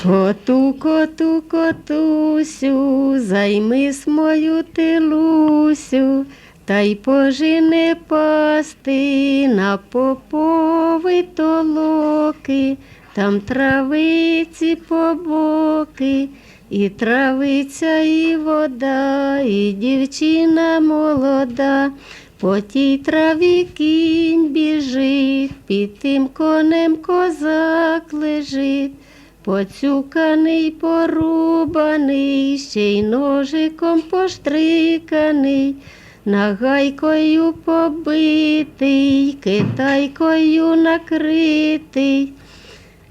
Коту, коту, котусю, займись мою тилусю, та й пожини пасти на попови толоки, там травиці побоки, і травиця, і вода, і дівчина молода. По тій траві кінь біжить, під тим конем козак лежить. Поцюканий, порубаний, ще й ножиком поштриканий, нагайкою побитий, китайкою накритий.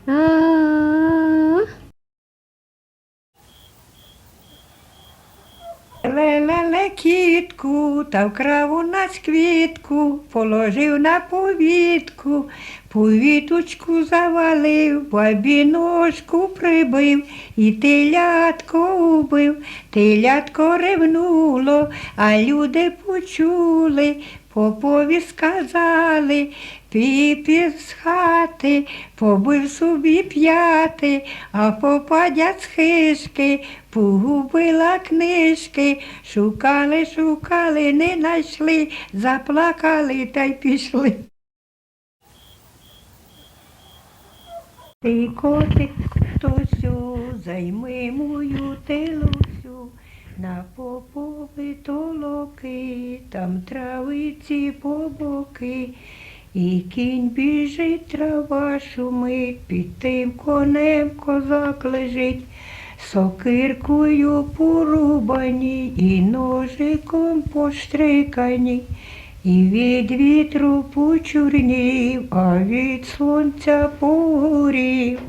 А-а-а. Лелеле кітку, та вкрав у нас квітку, положив на повітку, повіточку завалив, бабі ножку прибив, і телятко убив, телятко ревнуло, а люди почули, попові сказали, піпі з хати, побив собі п'яти, а попадя з хишки, погубила книжки, шукали, шукали, не знайшли, заплакали та й пішли. Ти котик, тосю, займи мою тилусю, на попови толоки, там травиці побоки, і кінь біжить, трава шумить, під тим конем козак лежить, сокиркою порубані і ножиком поштрикані. І від вітру почорнів, а від сонця погорів.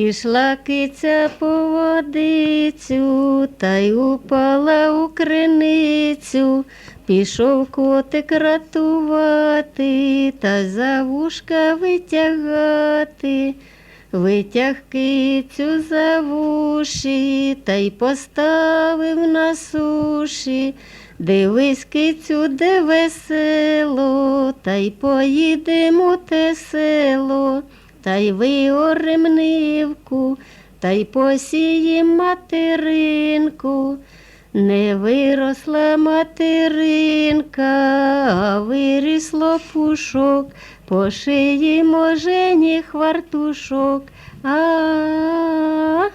Пішла киця по водицю, та й упала у криницю. Пішов котик ратувати, та за вушка витягати. Витяг кицю за вуші, та й поставив на суші. Дивись, кицю, де весело, та й поїдемо те село, та й виоремнивку, та й посієм материнку. Не виросла материнка, а вирісло пушок, по шиї може ні хвартушок. А-а-а.